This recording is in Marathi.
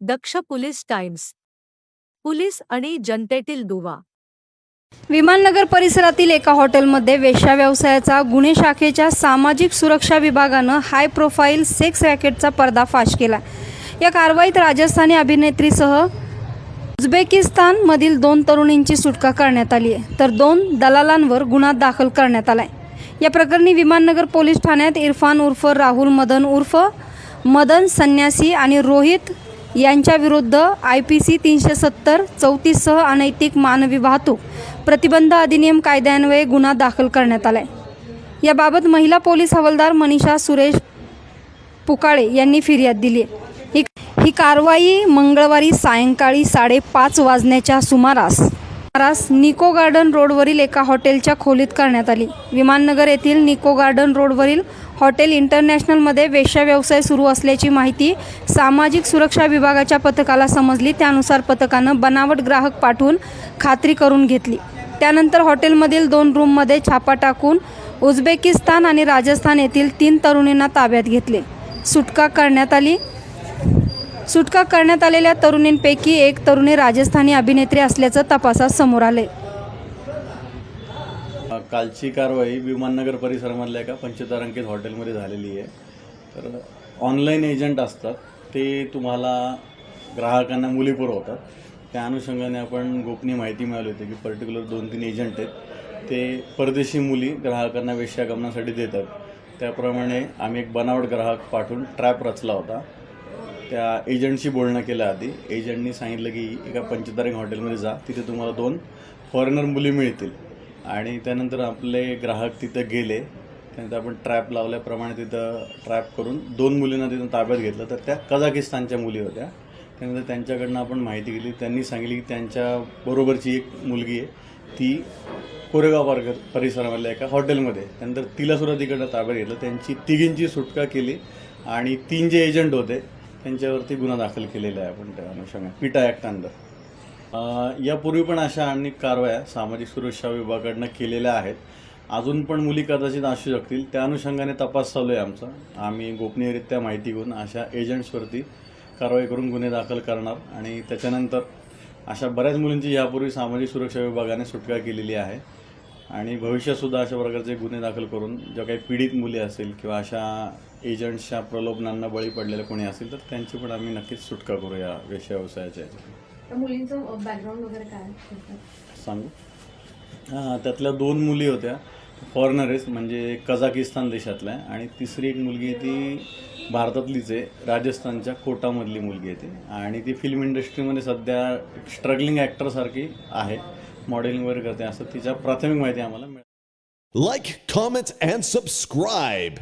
दक्ष पोलीस टाइम्स पोलीस आणि जनतेतील दुवा. विमाननगर परिसरातील एका हॉटेलमध्ये वेश्या व्यवसायाचा गुन्हे शाखेच्या सामाजिक सुरक्षा विभागानं हाय प्रोफाईल सेक्स रॅकेटचा पर्दाफाश केला. या कारवाईत राजस्थानी अभिनेत्रीसह उझबेकिस्तानमधील दोन तरुणींची सुटका करण्यात आली आहे. तर दोन दलालांवर गुन्हा दाखल करण्यात आला आहे या प्रकरणी विमाननगर पोलीस ठाण्यात इरफान उर्फ राहुल मदन उर्फ मदन संन्यासी आणि रोहित यांच्याविरुद्ध आय पी सी तीनशे सत्तर चौतीससह अनैतिक मानवी वाहतूक प्रतिबंध अधिनियम कायद्यान्वये गुन्हा दाखल करण्यात आला आहे याबाबत महिला पोलीस हवालदार मनीषा सुरेश पुकाळे यांनी फिर्याद दिली आहे ही ही कारवाई मंगळवारी सायंकाळी साडेपाच वाजण्याच्या सुमारास आरास निको गार्डन रोडवरील एका हॉटेलच्या खोलीत करण्यात आली. विमाननगर येथील निको गार्डन रोडवरील हॉटेल इंटरनॅशनलमध्ये वेश्या व्यवसाय सुरू असल्याची माहिती सामाजिक सुरक्षा विभागाच्या पथकाला समजली. त्यानुसार पथकानं बनावट ग्राहक पाठवून खात्री करून घेतली. त्यानंतर हॉटेलमधील दोन रूममध्ये छापा टाकून उझबेकिस्तान आणि राजस्थान येथील तीन तरुणींना ताब्यात घेतले. सुटका करण्यात आली. सुटका करण्यात आलेल्या तरुणींपैकी एक तरुणी राजस्थानी अभिनेत्री असल्याचं तपासात समोर आले कालची कारवाई विमाननगर परिसरामधल्या एका पंचतारांकित हॉटेलमध्ये झालेली आहे. तर ऑनलाईन एजंट असतात ते तुम्हाला ग्राहकांना मुली पुरवतात. त्या अनुषंगाने आपण गोपनीय माहिती मिळाली होती की पर्टिक्युलर दोन तीन एजंट आहेत. ते परदेशी मुली ग्राहकांना वेश्यागमनासाठी देतात. त्याप्रमाणे आम्ही एक बनावट ग्राहक पाठवून ट्रॅप रचला होता. त्या एजंटशी बोलणं केलं आधी एजंटनी सांगितलं की एका पंचतारिक हॉटेलमध्ये जा तिथे तुम्हाला दोन फॉरेनर मुली मिळतील. आणि त्यानंतर आपले ग्राहक तिथं गेले त्यानंतर आपण ट्रॅप लावल्याप्रमाणे तिथं ट्रॅप करून दोन मुलींना तिथं ताब्यात घेतलं. तर त्या कझाकिस्तानच्या मुली होत्या. त्यानंतर त्यांच्याकडनं आपण माहिती घेतली. त्यांनी सांगितली की त्यांच्या बरोबरची एक मुलगी आहे. ती कोरेगाव पार्क परिसरामधल्या एका हॉटेलमध्ये त्यानंतर त्यानंतर तिलासुद्धा तिकडनं ताब्यात घेतलं. त्यांची तिघींची सुटका केली. आणि तीन जे एजंट होते त्यांच्यावरती गुन्हा दाखल केलेला आहे आपण त्या अनुषंगाने. पिटा ॲक्ट अंडर यापूर्वी पण अशा अनेक कारवाया सामाजिक सुरक्षा विभागाकडनं केलेल्या आहेत. अजून पण मुली कदाचित असू शकतील. त्या अनुषंगाने तपास चालू आहे आमचा. आम्ही गोपनीयरित्या माहिती घेऊन अशा एजंट्सवरती कारवाई करून गुन्हे दाखल करणार आणि त्याच्यानंतर अशा बऱ्याच मुलींची यापूर्वी सामाजिक सुरक्षा विभागाने सुटका केलेली आहे. आणि भविष्यातसुद्धा अशा प्रकारचे गुन्हे दाखल करून ज्या काही पीडित मुली असेल किंवा अशा एजंट्सच्या प्रलोभनांना बळी पडलेले कोणी असेल तर त्यांची पण आम्ही नक्कीच सुटका करू या व्यवसायाच्या मुलींचं बॅकग्राऊंड वगैरे काय सांगू? हां त्यातल्या दोन मुली होत्या. फॉरेनर आहेत म्हणजे कझाकिस्तान देशातल्या आहे. आणि तिसरी एक मुलगी आहे ती भारतातलीच आहे. राजस्थानच्या कोटामधली मुलगी आहे ती. आणि ती फिल्म इंडस्ट्रीमध्ये सध्या स्ट्रगलिंग ॲक्टरसारखी आहे. मॉडेलिंग वगैरे करते असं तिच्या प्राथमिक माहिती आम्हाला मिळते लाईक कॉमेंट अँड सबस्क्राईब